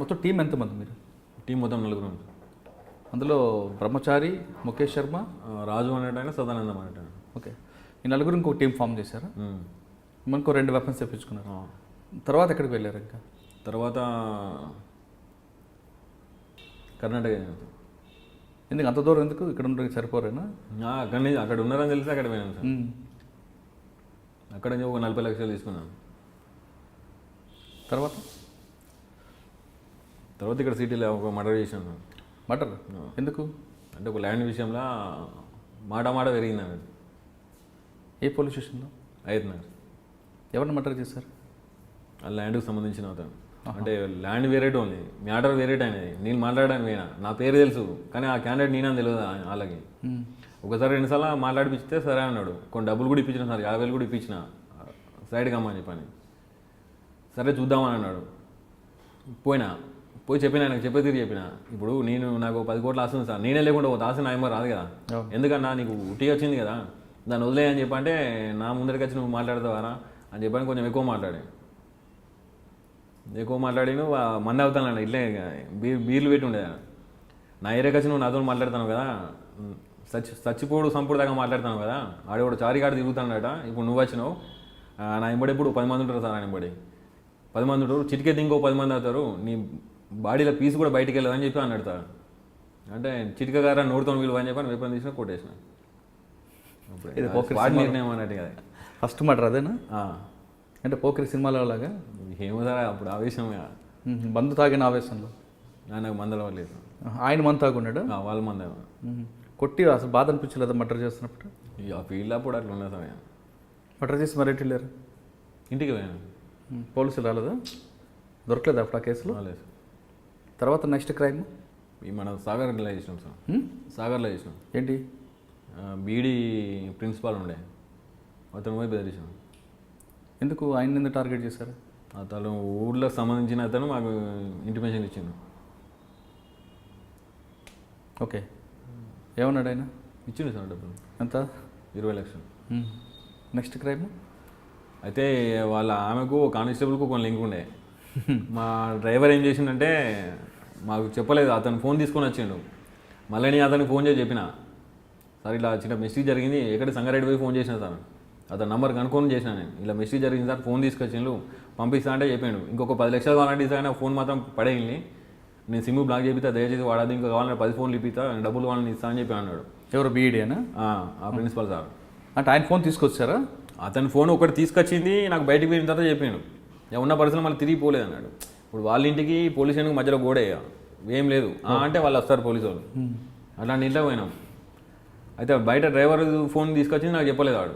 మొత్తం టీం ఎంతమంది మీరు? టీం మొత్తం నలుగురు. అందులో బ్రహ్మచారి ముఖేష్ శర్మ? రాజు అనేటైనా సదానందం అనేటైనా ఓకే. ఈ నలుగురు ఇంకో టీం ఫామ్ చేశారా. మనకు రెండు వెపన్స్ తెప్పించుకున్నారు. తర్వాత ఎక్కడికి వెళ్ళారు ఇంకా? తర్వాత కర్ణాటక ఎందుకు అంత దూరం ఎందుకు? ఇక్కడ ఉండడానికి సరిపోరేనా? అక్కడి నుంచి అక్కడ ఉన్నారని తెలిసి అక్కడ పోయినాను సార్. అక్కడ నుంచి ఒక నలభై లక్షలు తీసుకున్నాను తర్వాత? తర్వాత ఇక్కడ సిటీలో ఒక మర్డర్ చేశాను. మటర్ ఎందుకు? అంటే ఒక ల్యాండ్ విషయంలో మాట మాట పెరిగింది అన్నట్టు ఏ పోలీస్ స్టేషన్లో అవుతున్నారు ఎవరిని మటర్ చేశారు? ఆ ల్యాండ్కి సంబంధించిన అతను. అంటే ల్యాండ్ వేరేట్ ఓన్లీ మ్యాటర్ వేరేట్ అనేది నేను మాట్లాడడానికి పోయినా. నా పేరు తెలుసు. కానీ ఆ క్యాండిడేట్ నేనని తెలియదు వాళ్ళకి. మ్మ్. ఒకసారి రెండుసార్లు మాట్లాడిపిస్తే సరే అన్నాడు. కొన్ని డబ్బులు కూడా ఇప్పించిన సార్. యాభై వేలు కూడా ఇప్పించిన. సైడ్కి అమ్మని చెప్పని. సరే చూద్దామని అన్నాడు. పోయినా. పోయి చెప్పిన ఆయనకు చెప్పే తీరు చెప్పిన. ఇప్పుడు నేను నాకు పది కోట్లు ఆస్తుంది సార్. నేనే లేకుండా ఒక ఆశ నా ఏమో రాదు కదా. ఎందుకన్నా నీకు ఉట్టి వచ్చింది కదా. దాన్ని వదిలే అని చెప్పంటే నా ముందరికి వచ్చి నువ్వు మాట్లాడతావారా? అని చెప్పని కొంచెం ఎక్కువ మాట్లాడాను. ఎక్కువ మాట్లాడి నువ్వు ఆ మంది అవుతాను ఇట్లే బీర్ బీర్లు పెట్టి ఉండే నా ఏరియాకి వచ్చి నువ్వు నాతో మాట్లాడతాను కదా. సచ్చి చచ్చిపోడు సంపుడు దాకా మాట్లాడతాను కదా. ఆడేవాడు చారిగాడు తిరుగుతాడట ఇప్పుడు నువ్వు వచ్చినావు. నా ఇంబడి ఇప్పుడు పది మంది ఉంటారు సార్ నా ఇంబడి పది మంది ఉంటారు. చిటికెత్తి ఇంకో పది మంది అవుతారు. నీ బాడీలో పీస్ కూడా బయటికి వెళ్ళదని చెప్పి అన్నాడు సార్. అంటే చిటిక గారా నోడుతో విలువ అని చెప్పి వేపని తీసిన కొట్టేసిన. ఇది పోకిరి వాడి నిర్ణయం అన్నట్టు కదా. ఫస్ట్ మటర్ అదేనా. అంటే పోకిరి సినిమాలో లాగా ఏమో సార్ అప్పుడు ఆవేశం. బంధు తాగిన ఆవేశంలో? నాకు మందల లేదు. ఆయన మందు తాగున్నాడు? వాళ్ళ మంద. కొట్టి అసలు బాధ అనిపించలేదా మటర్ చేస్తున్నప్పుడు? ఆ ఫీల్డ్ అప్పుడు అట్లా సార్ ఇక. మటర్ చేసి మరి వెళ్ళారు? ఇంటికి పోయాను. పోలీసులు రాలేదా? దొరకలేదా అప్పుడు ఆ కేసులో? రాలేదు తర్వాత నెక్స్ట్ క్రైమ్ మన సాగర్లో చేసినాం సార్. సాగర్లో చేసినాం. ఏంటి? బీడీ ప్రిన్సిపాల్ ఉండే. అతను పోయి బెదిరించాం ఎందుకు? ఆయన ఎందుకు టార్గెట్ చేశారు? అతను ఊళ్ళోకి సంబంధించిన అతను మాకు ఇంటిమేషన్ ఇచ్చిండు. ఓకే. ఏమన్నాడు ఆయన? ఇచ్చిండు సార్ డబ్బులు. ఎంత? ఇరవై లక్షలు. నెక్స్ట్ క్రైమ్ అయితే వాళ్ళ ఆమెకు కానిస్టేబుల్కు కొన్ని లింక్ ఉండే. మా డ్రైవర్ ఏం చేసిండంటే మాకు చెప్పలేదు అతను ఫోన్ తీసుకొని వచ్చిండు. మళ్ళీ నేను అతనికి ఫోన్ చేసి చెప్పిన సార్ ఇలా చిన్న మిస్టేక్ జరిగింది ఎక్కడ సంగారెడ్డి పోయి ఫోన్ చేసిన సార్? అతని నంబర్ కనుక్కొని చేసిన నేను. ఇలా మిస్టేక్ జరిగింది సార్ ఫోన్ తీసుకొచ్చిండు పంపిస్తా అంటే చెప్పాడు ఇంకొక పది లక్షలు కావాలంటే ఇస్తాను ఫోన్ మాత్రం పడేయండి. నేను సిమ్ బ్లాక్ చేపిస్తా దయచేసి వాడదు ఇంకా కావాలంటే పది ఫోన్లు ఇప్పిస్తా డబ్బులు కావాలని ఇస్తా అని చెప్పి అన్నాడు. ఎవరు? బీఈడీనా ఆ, ఆ ప్రిన్సిపల్ సార్. అంటే ఆయన ఫోన్ తీసుకొచ్చారా? అతని ఫోన్ ఒకటి తీసుకొచ్చింది నాకు బయటికి పోయిన తర్వాత చెప్పాడు ఉన్న పరిస్థితులు మళ్ళీ తిరిగి పోలేదు అన్నాడు ఇప్పుడు వాళ్ళ ఇంటికి పోలీస్ స్టేషన్కి మధ్యలో గోడే. ఏం లేదు. అంటే వాళ్ళు వస్తారు పోలీసు వాళ్ళు. అట్లాంటి ఇంట్లో పోయినాం. అయితే బయట డ్రైవర్ ఫోన్ తీసుకొచ్చింది నాకు చెప్పలేదు వాడు.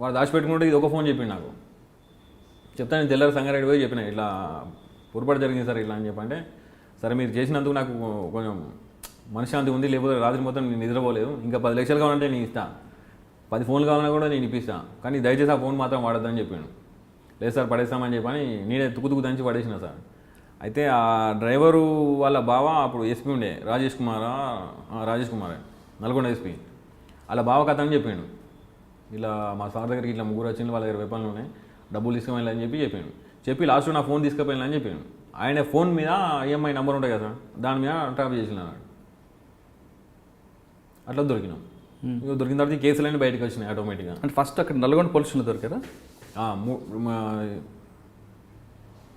వాడు దాచిపెట్టుకుంటే ఇది ఒక ఫోన్ చెప్పిండు నాకు. చెప్తాను నేను తెల్లారి సంగారెడ్డి పోయి చెప్పిన ఇట్లా పొరపాటు జరిగింది సార్ ఇట్లా అని చెప్పంటే సరే మీరు చేసినందుకు నాకు కొంచెం మనశ్శాంతి ఉంది లేకపోతే రాత్రి మొత్తం నేను నిద్రపోలేదు. ఇంకా పది లక్షలు కావాలంటే నేను ఇస్తా. పది ఫోన్లు కావాలన్నా కూడా నేను ఇప్పిస్తా. కానీ దయచేసి ఆ ఫోన్ మాత్రం వాడొద్దని చెప్పాను లేదు సార్ పడేస్తామని చెప్పని నేనే తుక్కు తుక్కు దంచి పడేసిన సార్. అయితే ఆ డ్రైవరు వాళ్ళ బావ అప్పుడు ఎస్పీ ఉండే రాజేష్ కుమారా రాజేష్ కుమార్ నల్గొండ ఎస్పీ. వాళ్ళ బావ కథ అని చెప్పాడు. ఇలా మా సార్ దగ్గరికి ఇట్లా ముగ్గురు వచ్చింది వాళ్ళ దగ్గర వెపన్లు ఉన్నాయి డబ్బులు తీసుకుపోయిన అని చెప్పి చెప్పాను చెప్పి లాస్ట్ నా ఫోన్ తీసుకుపోయిన అని చెప్పాను ఆయన ఫోన్ మీద ఈఎంఐ నెంబర్ ఉంటుంది కదా దాని మీద ట్రాప్ చేసిన అట్లా దొరికినాం. ఇక దొరికిన తర్వాత కేసులన్నీ బయటకు వచ్చినాయి ఆటోమేటిక్గా. అంటే ఫస్ట్ అక్కడ నల్గొండ పోలీసులు దొరికారా? ఆ, మూ- మా-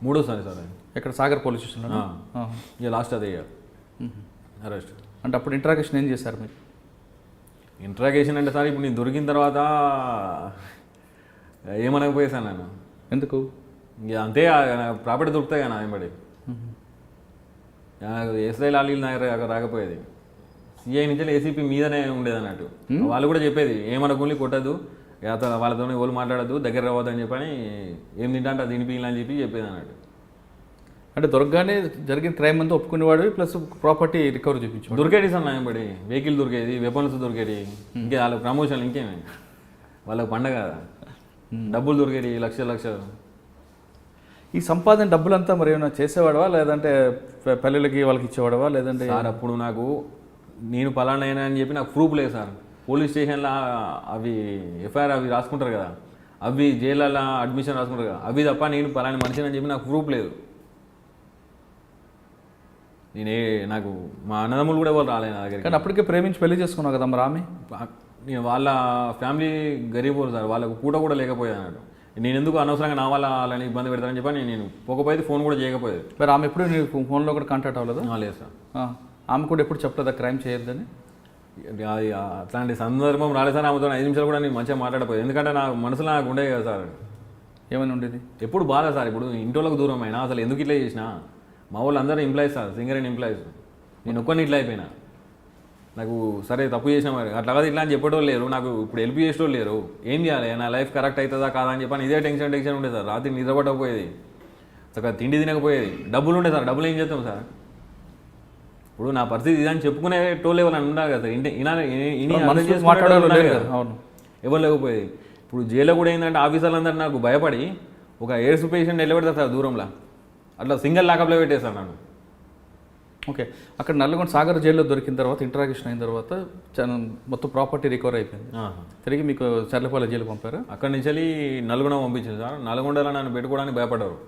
మూడోసారి సార్ అది. ఇక్కడ సాగర్ పోలీస్ స్టేషన్లో ఆ. ఇక లాస్ట్ అదే అరెస్ట్. అంటే అప్పుడు ఇంట్రాగేషన్ ఏం చేశారు మీరు? ఇంట్రాగేషన్ అంటే సార్ ఇప్పుడు నేను దొరికిన తర్వాత ఏమనకపోయేసాను నేను. ఎందుకు? ఇక అంతే ప్రాపర్టీ దొరుకుతాయి కదా ఆయనబడి ఎస్ఐ లాలీలు నా దగ్గర రాకపోయేది. సిఐ నుంచి ఏసీపీ మీదనే ఉండేది అన్నట్టు. వాళ్ళు కూడా చెప్పేది ఏమనకుండా కొట్టద్దు. అతను వాళ్ళతో ఎవరు మాట్లాడద్దు దగ్గర రావద్దని చెప్పని ఏం తింటా అంటే అది తినిపించాలని చెప్పి చెప్పేది అన్నట్టు. అంటే దొరకగానే జరిగిన క్రైమ్ అంతా ఒప్పుకునేవాడు ప్లస్ ప్రాపర్టీ రికవర్ చూపించాడు దొరికేది సార్ నాయబడి వెహికల్ దొరికేది వెపన్స్ దొరికేది ఇంకే వాళ్ళ ప్రమోషన్ ఇంకేమి వాళ్ళకి పండగ కదా. డబ్బులు దొరికేది లక్ష లక్షలు. ఈ సంపాదన డబ్బులంతా మరి ఏమైనా చేసేవాడవా? లేదంటే పె- పెళ్ళిళ్ళకి వాళ్ళకి ఇచ్చేవాడవా? లేదంటే సార్ అప్పుడు నాకు నేను పలానా అయినా అని చెప్పి నాకు ప్రూఫ్ లేదు సార్. పోలీస్ స్టేషన్లో అవి ఎఫ్ఐఆర్ అవి రాసుకుంటారు కదా. అవి జైళ్ళలో అడ్మిషన్ రాసుకుంటారు కదా. అవి తప్ప నేను పలానా మనిషిని అని చెప్పి నాకు ప్రూఫ్ లేదు. నేనే నాకు మా అన్నదమ్ములు కూడా వాళ్ళు రాలేదు నా దగ్గరికి. కానీ అప్పటికే ప్రేమించి పెళ్ళి చేసుకున్నావు కదా మరి ఆమె నేను వాళ్ళ ఫ్యామిలీ గరీబ్ సార్. వాళ్ళకు కూట కూడా లేకపోయేది అన్నాడు నేను ఎందుకు అనవసరంగా నా వల్ల వాళ్ళని ఇబ్బంది పెడతానని చెప్పి నేను- పోకపోయేది ఫోన్ కూడా చేయకపోయేది. మరి ఆమె ఎప్పుడు నీకు ఫోన్లో కూడా కాంటాక్ట్ అవ్వలేదా? లేదు సార్. ఆమె కూడా ఎప్పుడు చెప్పలేదా క్రైమ్ చేయొద్దని? అది అట్లాంటి సందర్భం రాలేదు సార్ ఆమెతో ఐదు నిమిషాలు కూడా నేను మంచిగా మాట్లాడపోయేది ఎందుకంటే నా మనసులో నాకు ఉండే కదా సార్. ఏమైనా ఉండేది? ఎప్పుడు బాధ సార్ ఇప్పుడు ఇంటోళ్ళకి దూరం అయినా అసలు ఎందుకు ఇట్లా చేసిన? మా వాళ్ళు అందరూ employees sir singer and employees నేను ఒక్కరిని ఇట్లా అయిపోయినా. నాకు సరే తప్పు చేసిన మరి అట్లా కాదు ఇట్లా అని చెప్పేటోళ్ళు లేరు. నాకు ఇప్పుడు హెల్ప్ చేసేటోళ్ళు లేరు. ఏం చేయాలి? నా లైఫ్ కరెక్ట్ అవుతుందా కాదా అని చెప్పని ఇదే టెన్షన్ టెన్షన్ ఉండేది సార్. రాత్రి నిద్రపట్టకపోయేది చక్కగా తిండి తినకపోయేది. డబ్బులు ఉండే సార్ డబ్బులు ఏం చేస్తాం సార్? ఇప్పుడు నా పరిస్థితి ఇదని చెప్పుకునే టోళ్ళు ఎవరైనా ఉండాలి కదా. అవును. ఎవరు లేకపోయేది? ఇప్పుడు జైల్లో కూడా ఏంటంటే ఆఫీసర్లందరూ నాకు భయపడి ఒక ఎయిడ్స్ పేషెంట్ నిలబెడతారు సార్ దూరంలో. అట్లా సింగిల్ లాకప్లో పెట్టేశారు నన్ను. ఓకే. అక్కడ నల్లగొండ సాగర్ జైల్లో దొరికిన తర్వాత ఇంటరాగేషన్ అయిన తర్వాత మొత్తం ప్రాపర్టీ రికవర్ అయిపోయింది. తిరిగి మీకు చర్లపల్లి జైలు పంపారా? అక్కడి నుంచి వెళ్ళి నల్గొండ పంపించారు సార్. నల్గొండలో నన్ను పెట్టుకోవడానికి భయపడ్డారు.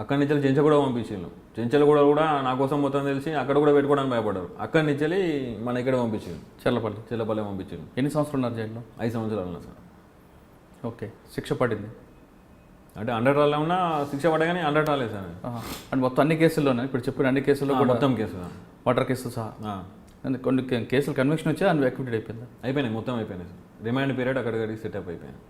అక్కడి నుంచి వెళ్ళి చెంచగూడ పంపించారు చెంచలగూడ కూడా నా కోసం మొత్తం తెలిసి అక్కడ కూడా పెట్టుకోవడానికి భయపడ్డారు. అక్కడి నుంచి వెళ్ళి మన ఇక్కడ పంపించారు చర్లపల్లి. చెల్లపల్లి పంపించారు ఎన్ని సంవత్సరాలు ఉన్నారు జైల్లో? ఐదు సంవత్సరాలు సార్. ఓకే. శిక్ష పడింది? అంటే హండ్రెడ్ రాళ్ళు ఉన్నా శిక్ష పడగానే హండ్రెడ్ రాలేదు సార్. అండ్ మొత్తం అన్ని కేసుల్లోనే? ఇప్పుడు చెప్పిన అన్ని కేసుల్లో కూడా మొత్తం కేసు వాటర్ కేసులు సహా? కొన్ని కేసులు కన్విక్షన్ వచ్చి? అన్ఎక్విటెడ్ అయిపోయింది? అయిపోయినాయి మొత్తం అయిపోయినాయి సార్. రిమాండ్ పీరియడ్ అక్కడికి సెటప్ అయిపోయింది.